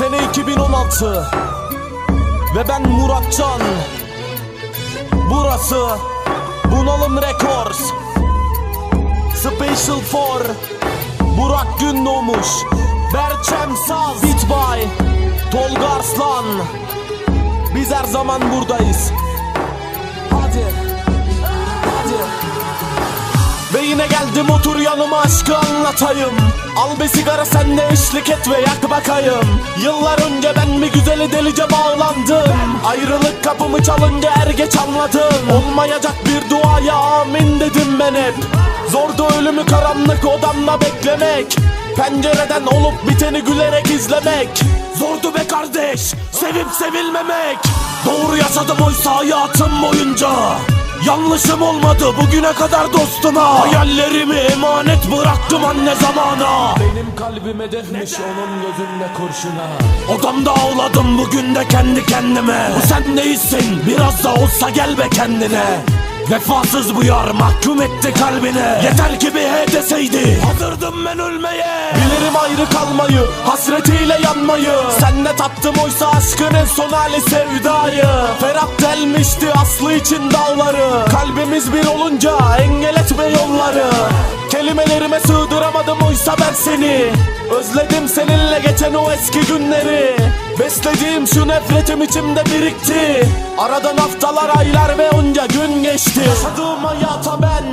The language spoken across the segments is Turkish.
Sene 2016 Ve ben Muratcan. Burası Bunalım Records. Special for Burak Gündoğmuş Berçem Saz Beat by Tolga Arslan. Biz her zaman buradayız yine geldim otur yanıma aşkı anlatayım. Al bir sigara sen de eşlik et ve yak bakayım. Yıllar önce ben mi güzeli delice bağlandım. Ayrılık kapımı çalınca er geç anladım. Olmayacak bir duaya amin dedim ben hep. Zordu ölümü karanlık odamda beklemek. Pencereden olup biteni gülerek izlemek. Zordu be kardeş sevip sevilmemek. Doğru yaşadım oysa hayatım boyunca Yanlışım olmadı bugüne kadar dostuma. Hayallerimi emanet bıraktım anne zamana. Benim kalbim hedefmiş onun gözünde kurşuna. Odamda ağladım bugün de kendi kendime. Bu sen değilsin biraz da olsa gel be kendine Vefasız bu yar mahkum etti kalbine Yeter ki bir he deseydi. Hazırdım ben ölmeye. Bilirim ayrı kalmayı Hasretiyle yanmayı. Sen de tattım oysa aşkın en son hali sevdayı. Ferhat delmişti aslı için dağları. Kalbimiz bir olunca engel etme yolları. Kelimelerime sığdıramadım oysa ben seni. Özledim seninle geçen o eski günleri. Beslediğim şu nefretim içimde birikti. Aradan haftalar aylar ve onca gün Yaşadığım hayata ben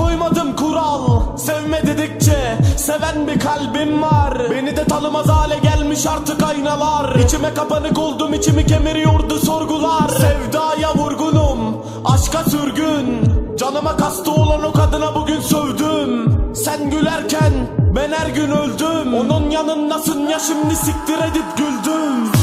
koymadım kural. Sevme dedikçe seven bir kalbim var. Beni de tanımaz hale gelmiş artık aynalar. İçime kapanık oldum içimi kemiriyordu sorgular. Sevdaya vurgunum aşka sürgün. Canıma kastı olan o kadına bugün sövdüm. Sen gülerken ben her gün öldüm. Onun yanındasın ya şimdi siktir edip güldüm